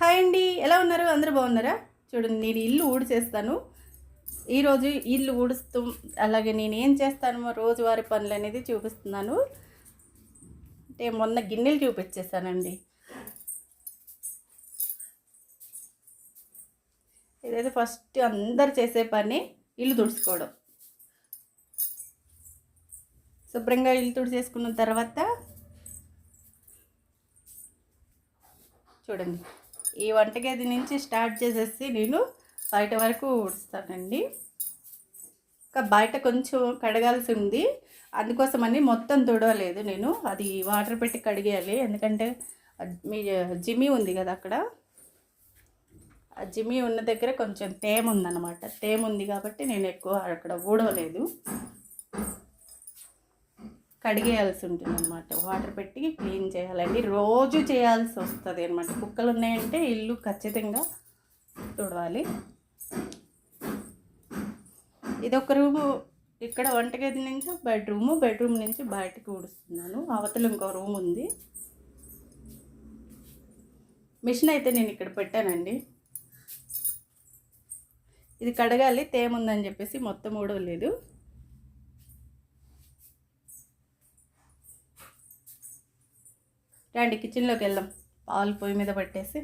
Hi అండి. ఎలా ఉన్నారు? అందరూ బాగున్నారా? చూడండి నేను ఇల్లు ఊడిచేస్తాను. ఈరోజు ఇల్లు ఊడుస్తూ అలాగే నేను ఏం చేస్తానో? రోజువారి పనులు అనేది చూపిస్తున్నాను. అంటే మొన్న గిన్నెలు చూపించేస్తానండి ఇదైతే ఫస్ట్ అందరు చేసే పని ఇల్లు తుడుచుకోవడం. శుభ్రంగా ఇల్లు తుడిచేసుకున్న తర్వాత చూడండి. ఈ వంటగది నుంచి స్టార్ట్ చేసేసి నేను బయట వరకు ఊడుస్తానండి. ఇంకా బయట కొంచెం కడగాల్సి ఉంది. అందుకోసమని మొత్తం తుడవలేదు నేను. అది వాటర్ పెట్టి కడిగేయాలి. ఎందుకంటే మీ జిమ్మి ఉంది కదా అక్కడ. ఆ జిమ్మి ఉన్న దగ్గర కొంచెం తేమ ఉందన్నమాట. తేమ ఉంది కాబట్టి నేను ఎక్కువ అక్కడ ఊడవలేదు. కడిగేయాల్సి ఉంటుంది అనమాట వాటర్ పెట్టి క్లీన్ చేయాలండి. రోజు చేయాల్సి వస్తుంది అనమాట కుక్కలు ఉన్నాయంటే ఇల్లు ఖచ్చితంగా తుడవాలి. ఇది ఒక రూము ఇక్కడ వంటగది నుంచి బెడ్రూము బెడ్రూమ్ నుంచి బయటకు ఊడుస్తున్నాను. అవతల ఇంకో రూమ్ ఉంది. మిషన్ అయితే నేను ఇక్కడ పెట్టానండి. ఇది కడగాలి తేమ ఉందని చెప్పేసి మొత్తం ఊడవలేదు. రండి కిచెన్లోకి వెళ్దాం. పాలు పొయ్యి మీద పట్టేసి.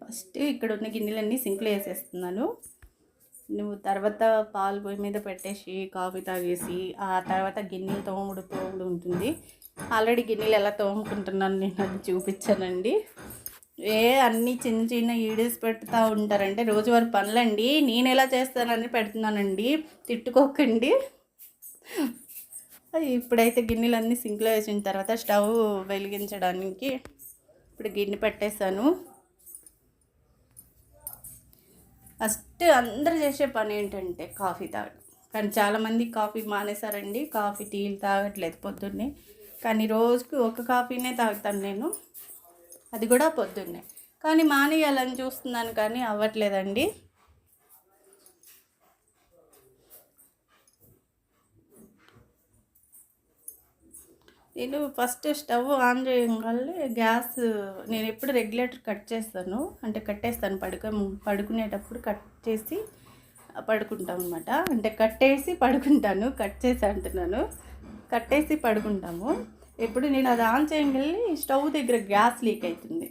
ఫస్ట్ ఇక్కడ ఉన్న గిన్నెలన్నీ సింక్లో వేసేస్తున్నాను. నువ్వు తర్వాత పాలు పొయ్యి మీద పెట్టేసి కాఫీ తాగేసి ఆ తర్వాత గిన్నెలు తోముడు తోముడు ఉంటుంది. ఆల్రెడీ గిన్నెలు ఎలా తోముకుంటున్నాను నేను అది చూపించానండి. ఏ అన్నీ చిన్న చిన్న ఈడీస్ పెడుతూ ఉంటారంటే రోజువారి పనులండి. నేను ఎలా చేస్తానని పెడుతున్నానండి. తిట్టుకోకండి. ఇప్పుడైతే గిన్నెలన్నీ సింక్లో వేసిన తర్వాత స్టవ్ వెలిగించడానికి ఇప్పుడు గిన్నె పెట్టేశాను. ఫస్ట్ అందరు చేసే పని ఏంటంటే కాఫీ తాగడం. కానీ చాలామంది కాఫీ మానేశారండి. కాఫీ టీలు తాగట్లేదు పొద్దున్నే. కానీ రోజుకి ఒక కాఫీనే తాగుతాను నేను. అది కూడా పొద్దున్నే. కానీ మానేయాలని చూస్తున్నాను కానీ అవ్వట్లేదండి. నేను ఫస్ట్ స్టవ్ ఆన్ చేయగానే గ్యాస్ నేను ఎప్పుడు రెగ్యులేటర్ కట్ చేస్తాను. అంటే కట్టేస్తాను పడుక పడుకునేటప్పుడు కట్ చేసి పడుకుంటాం అనమాట అంటే కట్టేసి పడుకుంటాను కట్ చేసి అంటున్నాను. కట్టేసి పడుకుంటాము. ఇప్పుడు నేను అది ఆన్ చేయగలి స్టవ్ దగ్గర గ్యాస్ లీక్ అవుతుంది.